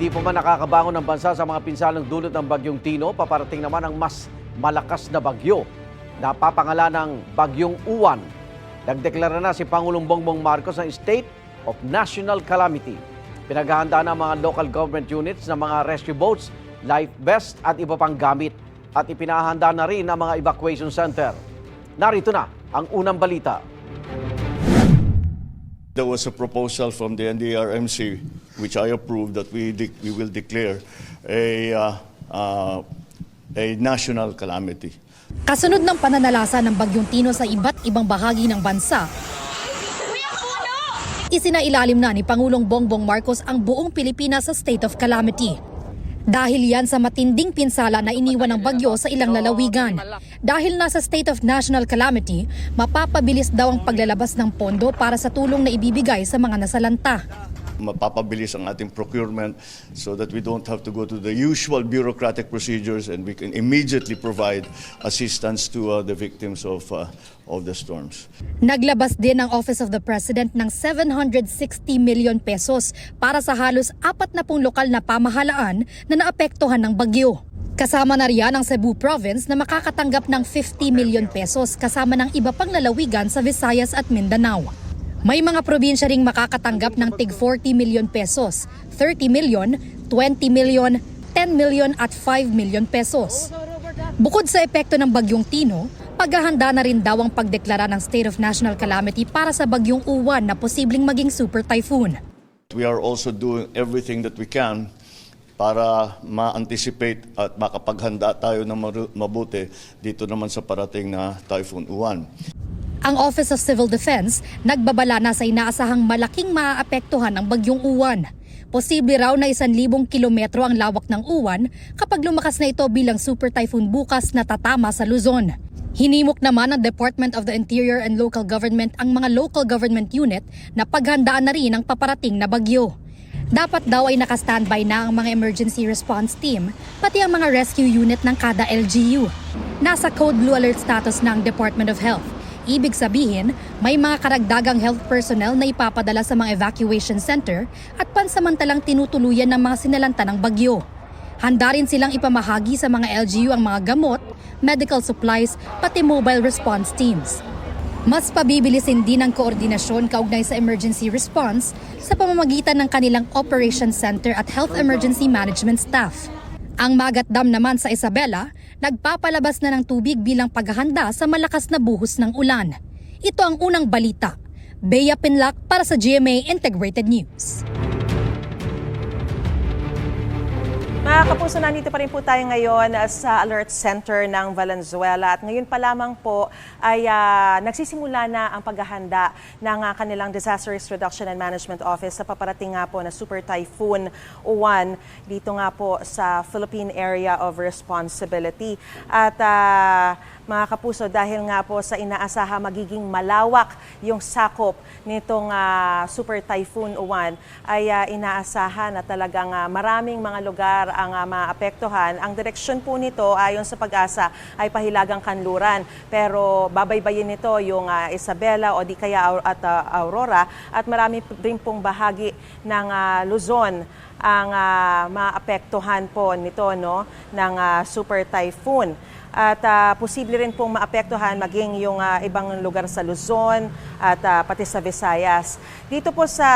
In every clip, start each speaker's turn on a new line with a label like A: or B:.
A: Hindi pa man nakakabangon ng bansa sa mga pinsalang dulot ng Bagyong Tino, paparating naman ang mas malakas na bagyo. Napapangalan ng Bagyong Uwan. Nagdeklara na si Pangulong Bongbong Marcos ng State of National Calamity. Pinaghahanda ng mga local government units ng mga rescue boats, life vest at iba pang gamit. At ipinahanda na rin ang mga evacuation center. Narito na ang unang balita.
B: There was a proposal from the NDRMC, which I approved, that we, de- we will declare a, uh, uh, a national calamity.
C: Kasunod ng pananalasa ng Bagyong Tino sa iba't ibang bahagi ng bansa, isinailalim na ni Pangulong Bongbong Marcos ang buong Pilipinas sa state of calamity. Dahil yan sa matinding pinsala na iniwan ng bagyo sa ilang lalawigan. Dahil nasa state of national calamity, mapapabilis daw ang paglalabas ng pondo para sa tulong na ibibigay sa mga nasalanta.
B: Mapapabilis ang ating procurement so that we don't have to go to the usual bureaucratic procedures and we can immediately provide assistance to uh, the victims of, uh, of the storms.
C: Naglabas din ang Office of the President ng 760 million pesos para sa halos apat na pong lokal na pamahalaan na naapektuhan ng bagyo. Kasama na riyan ang Cebu Province na makakatanggap ng 50 million pesos kasama ng iba pang lalawigan sa Visayas at Mindanao. May mga probinsya ring makakatanggap ng tig 40 million pesos, 30 million, 20 million, 10 million at 5 million pesos. Bukod sa epekto ng Bagyong Tino, paghahanda na rin daw ang pagdeklara ng State of National Calamity para sa Bagyong Uwan na posibleng maging super typhoon.
B: We are also doing everything that we can para ma-anticipate at makapaghanda tayo ng mabuti dito naman sa parating na Typhoon Uwan.
C: Ang Office of Civil Defense nagbabala na sa inaasahang malaking maaapektuhan ng Bagyong Uwan. Posible raw na 1,000 kilometro ang lawak ng uwan kapag lumakas na ito bilang super typhoon bukas na tatama sa Luzon. Hinimok naman ng Department of the Interior and Local Government ang mga local government unit na paghandaan na rin ang paparating na bagyo. Dapat daw ay naka-standby na ang mga emergency response team, pati ang mga rescue unit ng kada LGU. Nasa Code Blue Alert status ng Department of Health. Ibig sabihin, may mga karagdagang health personnel na ipapadala sa mga evacuation center at pansamantalang tinutuluyan ng mga sinalanta ng bagyo. Handa rin silang ipamahagi sa mga LGU ang mga gamot, medical supplies, pati mobile response teams. Mas pabibilisin din ang koordinasyon kaugnay sa emergency response sa pamamagitan ng kanilang Operation Center at Health Emergency Management staff. Ang Magat Dam naman sa Isabela, nagpapalabas na ng tubig bilang paghahanda sa malakas na buhos ng ulan. Ito ang unang balita. Bea Pinlac para sa GMA Integrated News.
D: Mga kapuso, nandito pa rin po tayo ngayon uh, sa Alert Center ng Valenzuela. At ngayon pa lamang po ay ah, nagsisimula na ang paghahanda ng ah, kanilang Disaster Risk Reduction and Management Office sa paparating nga po na Super Typhoon Uwan dito nga po sa Philippine Area of Responsibility. At ah, mga kapuso, dahil nga po sa inaasaha magiging malawak yung sakop nitong ah, Super Typhoon Uwan, ay ah, inaasahan na talagang ah, maraming mga lugar ang ah, maapektuhan. Ang direksyon po nito ayon sa pag-asa ay pahilagang kanluran. Pero babaybayin nito yung ah, Isabela o di kaya at ah, Aurora at marami rin pong bahagi ng ah, Luzon ang ah, maapektuhan po nito no ng ah, super typhoon. At ah, posible rin pong maapektuhan maging yung ah, ibang lugar sa Luzon at ah, pati sa Visayas. Dito po sa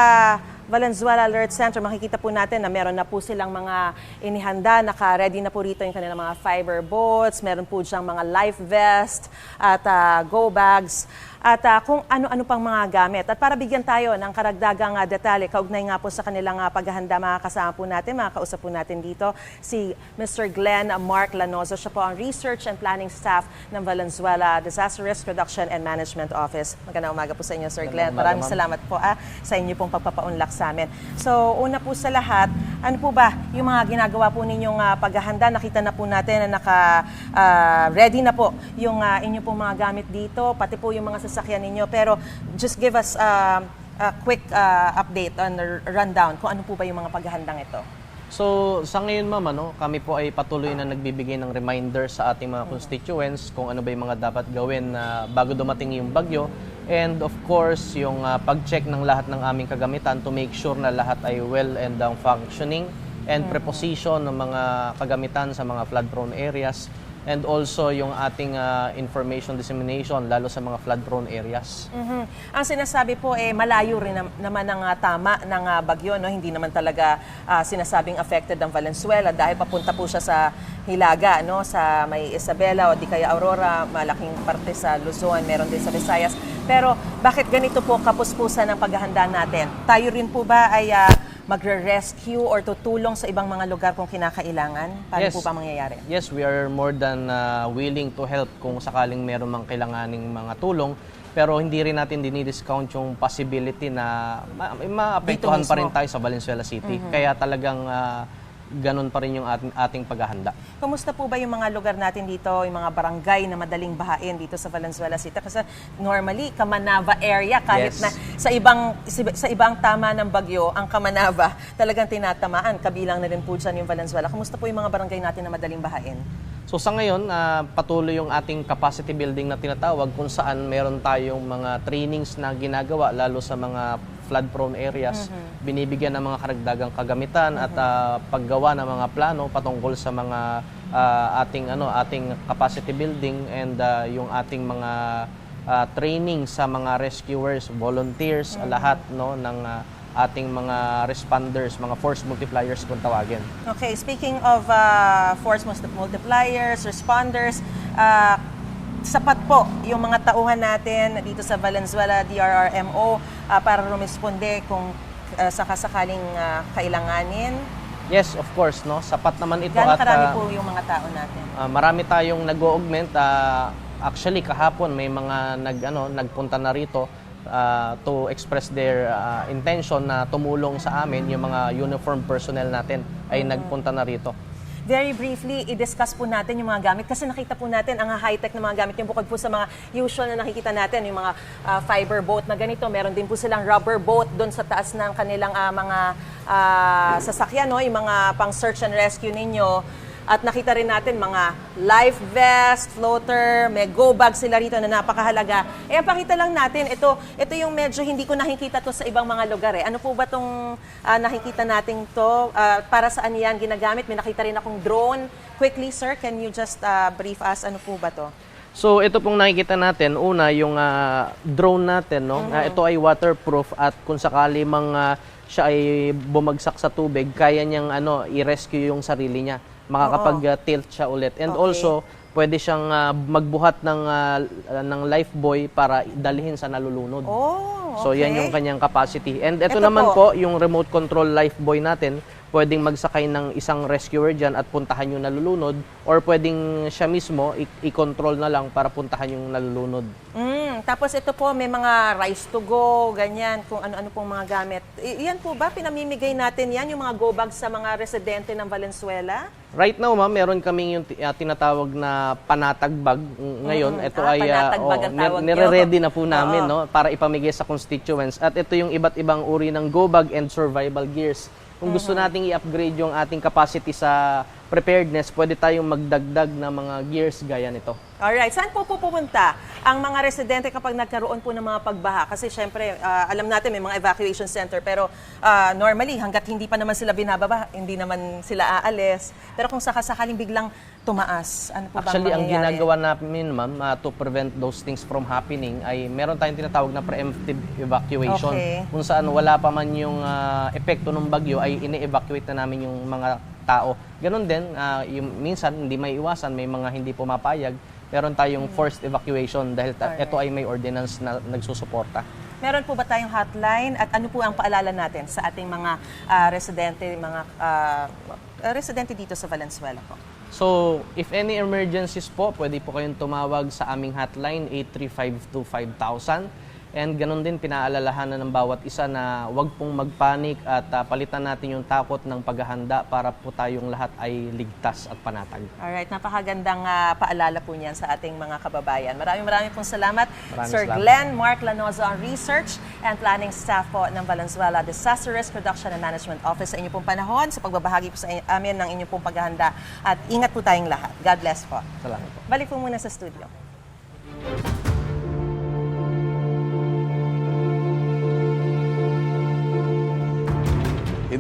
D: Valenzuela Alert Center, makikita po natin na meron na po silang mga inihanda, naka-ready na po rito yung kanilang mga fiber boats, meron po diyang mga life vest at ah, go bags at ah, kung ano-ano pang mga gamit. At para bigyan tayo ng karagdagang ah, detalye, kaugnay nga po sa kanilang ah, paghahanda, makakasama po natin, makakausap po natin dito si Mr. Glenn Mark Lanozo. Siya po ang Research and Planning Staff ng Valenzuela Disaster Risk Reduction and Management Office. Magandang umaga po sa inyo, Sir Glenn. Maraming salamat po ah, sa inyo pong pagpapaunlak sa amin. So, una po sa lahat, ano po ba yung mga ginagawa po ninyong ah, paghahanda? Nakita na po natin na naka ah, ready na po yung ah, inyo pong mga gamit dito, pati po yung mga sasakyan ninyo. Pero just give us ah, a quick ah, update on rundown kung ano po ba yung mga paghahandang ito.
E: So sa ngayon ma'am, ano, kami po ay patuloy na nagbibigay ng reminder sa ating mga constituents kung ano ba yung mga dapat gawin na bago dumating yung bagyo. And of course, yung ah, pag-check ng lahat ng aming kagamitan to make sure na lahat ay well and um, functioning and preposition ng mga kagamitan sa mga flood-prone areas and also yung ating ah, information dissemination lalo sa mga flood-prone areas.
D: Mhm. Ang sinasabi po eh malayo rin nam- naman ang ah, tama ng ah, bagyo no hindi naman talaga ah, sinasabing affected ang Valenzuela dahil papunta po siya sa Hilaga no sa may Isabela o di kaya Aurora malaking parte sa Luzon meron din sa Visayas pero bakit ganito po kapuspusan ang paghahanda natin? Tayo rin po ba ay ah, magre-rescue or tutulong sa ibang mga lugar kung kinakailangan? Paano po ba mangyayari?
E: Yes, we are more than uh, willing to help kung sakaling meron mang kailanganing mga tulong. Pero hindi rin natin dinidiscount yung possibility na ma- maapektuhan pa rin tayo sa Valenzuela City. Kaya talagang uh, ganun pa rin yung ating, ating paghahanda.
D: Kumusta po ba yung mga lugar natin dito, yung mga barangay na madaling bahain dito sa Valenzuela City? Kasi normally, Kamanava area, kahit
E: Yes.
D: na sa ibang sa ibang tama ng bagyo, ang Kamanava talagang tinatamaan. Kabilang na rin po dyan yung Valenzuela. Kumusta po yung mga barangay natin na madaling bahain?
E: So sa ngayon, ah, patuloy yung ating capacity building na tinatawag kung saan meron tayong mga trainings na ginagawa lalo sa mga flood-prone areas. Binibigyan ng mga karagdagang kagamitan at ah, paggawa ng mga plano patungkol sa mga ah, ating ano ating capacity building and ah, yung ating mga ah, training sa mga rescuers, volunteers, lahat no ng ah, ating mga responders, mga force multipliers kung tawagin.
D: Okay, speaking of uh, force multi- multipliers, responders, uh, sapat po yung mga tauhan natin dito sa Valenzuela DRRMO uh, para rumisponde kung uh, sakasakaling uh, kailanganin.
E: Yes, of course, no. Sapat naman ito
D: Gano'ng
E: at
D: karami
E: ah,
D: po yung mga tao natin?
E: ah, marami tayong nag-augment. ah, actually, kahapon may mga nag ano, nagpunta na rito ah, to express their ah, intention na tumulong sa amin yung mga uniform personnel natin ay nagpunta na rito.
D: Very briefly, i-discuss po natin yung mga gamit kasi nakita po natin ang high-tech na mga gamit yung bukod po sa mga usual na nakikita natin, yung mga ah, fiber boat na ganito. Meron din po silang rubber boat doon sa taas ng kanilang ah, mga ah, sasakyan, no? yung mga pang search and rescue ninyo. At nakita rin natin mga life vest, floater, may go bag sila rito na napakahalaga. Eh, ang pakita lang natin, ito, ito yung medyo hindi ko nakikita to sa ibang mga lugar. Eh. Ano po ba itong nakikita natin to? Ah, para saan yan ginagamit? May nakita rin akong drone. Quickly, sir, can you just ah, brief us? Ano po ba to?
E: So ito pong nakikita natin, una yung ah, drone natin, no? Ah, ito ay waterproof at kung sakali mang ah, siya ay bumagsak sa tubig, kaya niyang ano, i-rescue yung sarili niya. Makakapag-tilt siya ulit. And
D: Okay.
E: also, pwede siyang ah, magbuhat ng ah, ng life buoy para dalhin sa nalulunod.
D: Oh,
E: So yan yung kanyang capacity. And ito
D: Ito
E: naman
D: po.
E: po. yung remote control life buoy natin, pwedeng magsakay ng isang rescuer dyan at puntahan yung nalulunod or pwedeng siya mismo i- i-control na lang para puntahan yung nalulunod.
D: Mm, tapos ito po, may mga rice to go, ganyan, kung ano-ano pong mga gamit. I- yan po ba, pinamimigay natin yan, yung mga go bags sa mga residente ng Valenzuela?
E: Right now, ma'am, meron kaming yung ah, tinatawag na panatag bag. Mm, Ngayon, ito
D: Ah,
E: ay
D: tawag nyo.
E: nire-ready na po namin
D: Oo.
E: no, para ipamigay sa constituents. At ito yung iba't ibang uri ng go bag and survival gears. Kung gusto nating i-upgrade yung ating capacity sa preparedness, pwede tayong magdagdag ng mga gears gaya nito.
D: Alright, saan po po pupunta ang mga residente kapag nagkaroon po ng mga pagbaha? Kasi syempre, ah, alam natin may mga evacuation center, pero ah, normally, hanggat hindi pa naman sila binababa, hindi naman sila aalis. Pero kung sakasakaling biglang tumaas, ano po
E: Actually, ang ginagawa namin, ma'am, ah, to prevent those things from happening ay meron tayong tinatawag na preemptive evacuation.
D: Okay.
E: Kung saan wala pa man yung ah, epekto ng bagyo ay ini-evacuate na namin yung mga tao. Ganon din, ah, yung, minsan hindi may iwasan, may mga hindi pumapayag. Meron tayong forced evacuation dahil ta- ito ay may ordinance na nagsusuporta.
D: Meron po ba tayong hotline at ano po ang paalala natin sa ating mga ah, residente, mga ah, residente dito sa Valenzuela po?
E: So, if any emergencies po, pwede po kayong tumawag sa aming hotline 835-5000. And ganun din, pinaalalahanan ng bawat isa na wag pong magpanik at ah, palitan natin yung takot ng paghahanda para po tayong lahat ay ligtas at panatag.
D: Alright, napakagandang ah, paalala po niyan sa ating mga kababayan. Maraming maraming pong salamat,
E: Maraming
D: Sir
E: salamat.
D: Glenn Mark Lanoza on Research and Planning Staff po ng Valenzuela Disaster Risk Reduction and Management Office sa inyong pong panahon, sa pagbabahagi po sa amin ng inyong pong paghahanda. At ingat po tayong lahat. God bless po.
E: Salamat po.
D: Balik po muna sa studio.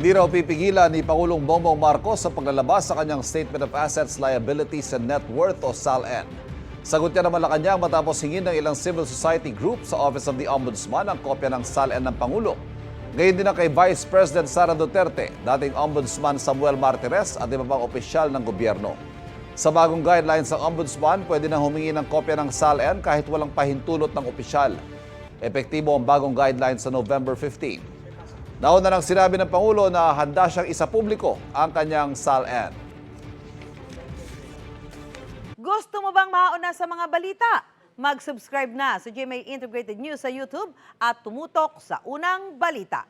F: Hindi raw pipigilan ni Pangulong Bongbong Marcos sa paglalabas sa kanyang Statement of Assets, Liabilities and Net Worth o SALN. Sagot niya naman Malacanang matapos hingin ng ilang civil society group sa Office of the Ombudsman ang kopya ng SALN ng Pangulo. Ngayon din ang kay Vice President Sara Duterte, dating Ombudsman Samuel Martires at iba pang opisyal ng gobyerno. Sa bagong guidelines ng Ombudsman, pwede na humingi ng kopya ng SALN kahit walang pahintulot ng opisyal. Epektibo ang bagong guidelines sa November 15. Nauna nang sinabi ng Pangulo na handa siyang isa publiko ang kanyang SALN.
G: Gusto mo bang mauna sa mga balita? Mag-subscribe na sa GMA Integrated News sa YouTube at tumutok sa unang balita.